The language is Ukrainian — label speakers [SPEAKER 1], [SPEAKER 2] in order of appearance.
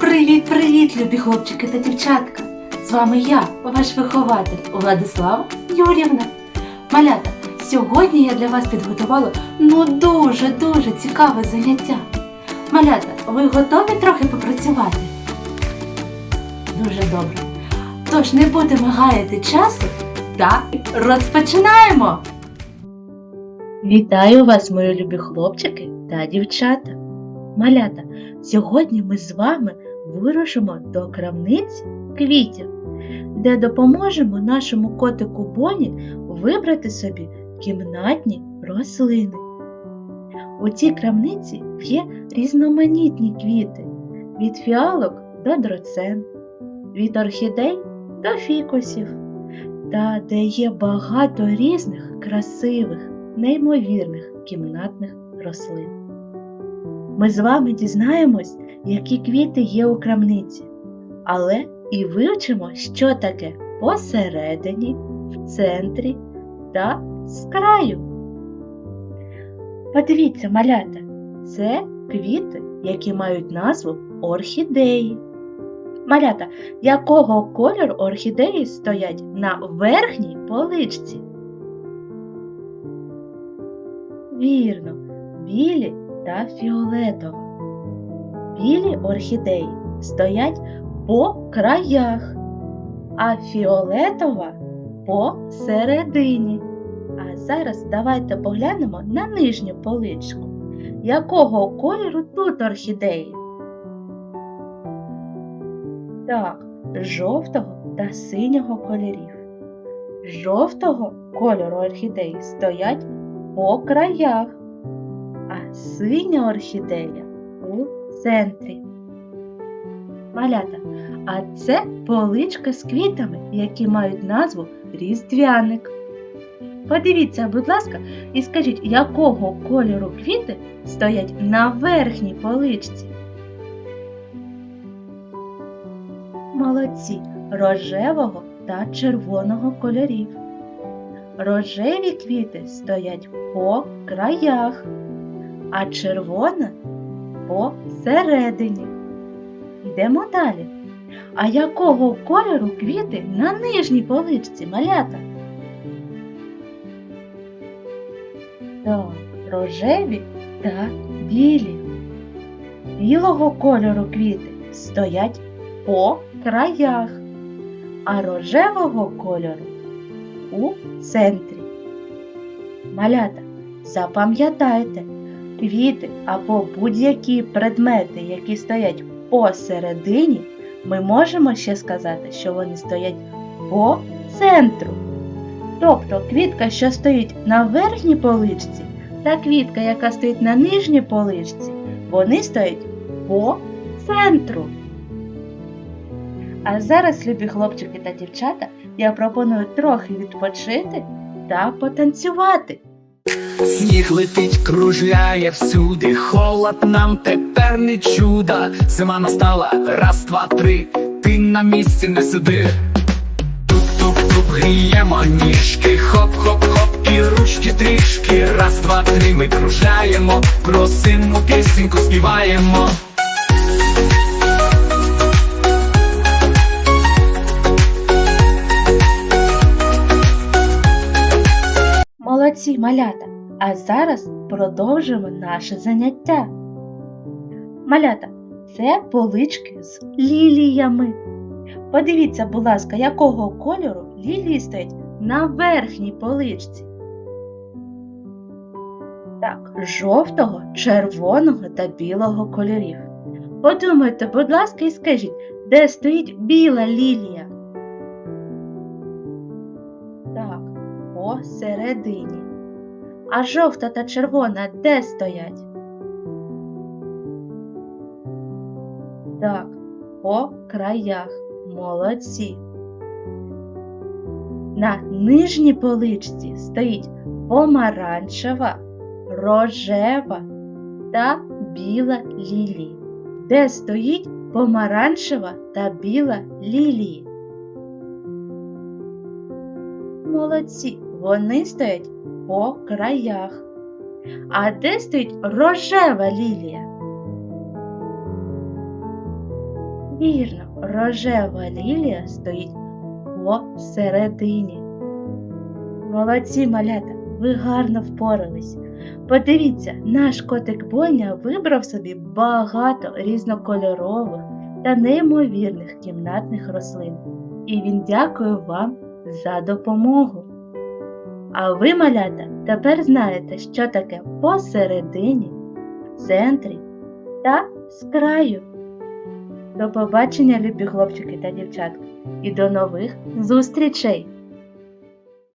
[SPEAKER 1] Привіт-привіт, любі хлопчики та дівчатка! З вами я, ваш вихователь Владислава Юрівна. Малята, сьогодні я для вас підготувала ну дуже-дуже цікаве заняття. Малята, ви готові трохи попрацювати? Дуже добре. Тож не будемо гаяти часу та розпочинаємо! Вітаю вас, мої любі хлопчики та дівчата! Малята, сьогодні ми з вами вирушимо до крамниці квітів, де допоможемо нашому котику Боні вибрати собі кімнатні рослини. У цій крамниці є різноманітні квіти від фіалок до дроцен, від орхідей до фікусів, та де є багато різних красивих, неймовірних кімнатних рослин. Ми з вами дізнаємось, які квіти є у крамниці, але і вивчимо, що таке посередині, в центрі та з краю. Подивіться, малята, це квіти, які мають назву орхідеї. Малята, якого кольору орхідеї стоять на верхній поличці? Вірно, білі та фіолетова. Білі орхідеї стоять по краях, а фіолетова посередині. А зараз давайте поглянемо на нижню поличку. Якого кольору тут орхідеї? Так, жовтого та синього кольорів. Жовтого кольору орхідеї стоять по краях, синя орхідея у центрі. Малята, а це поличка з квітами, які мають назву різдвяник. Подивіться, будь ласка, і скажіть, якого кольору квіти стоять на верхній поличці? Молодці рожевого та червоного кольорів. Рожеві квіти стоять по краях, а червона посередині. Йдемо далі. А якого кольору квіти на нижній поличці малята? Так, рожеві та білі. Білого кольору квіти стоять по краях, а рожевого кольору у центрі. Малята, запам'ятайте, квіти або будь-які предмети, які стоять посередині, ми можемо ще сказати, що вони стоять по центру. Тобто квітка, що стоїть на верхній поличці, та квітка, яка стоїть на нижній поличці, вони стоять по центру. А зараз, любі хлопчики та дівчата, я пропоную трохи відпочити та потанцювати.
[SPEAKER 2] Сніг летить, кружляє всюди, холод нам тепер не чудо. Зима настала, раз, два, три, ти на місці не сиди. Туп-туп-туп, гріємо ніжки, хоп-хоп-хоп, і ручки трішки. Раз, два, три, ми кружляємо, просимо пісеньку співаємо.
[SPEAKER 1] Молодці малята! А зараз продовжимо наше заняття. Малята, це полички з ліліями. Подивіться, будь ласка, якого кольору лілії стоять на верхній поличці. Так, жовтого, червоного та білого кольорів. Подумайте, будь ласка, і скажіть, де стоїть біла лілія? Посередині. А жовта та червона де стоять? Так, по краях. Молодці. На нижній поличці стоїть помаранчева, рожева та біла лілії. Де стоїть помаранчева та біла лілії? Молодці, вони стоять по краях. А де стоїть рожева лілія? Вірно, рожева лілія стоїть посередині. Молодці, малята, ви гарно впорались. Подивіться, наш котик Боня вибрав собі багато різнокольорових та неймовірних кімнатних рослин. І він дякує вам за допомогу. А ви, малята, тепер знаєте, що таке посередині, в центрі та з краю. До побачення, любі хлопчики та дівчатки, і до нових зустрічей!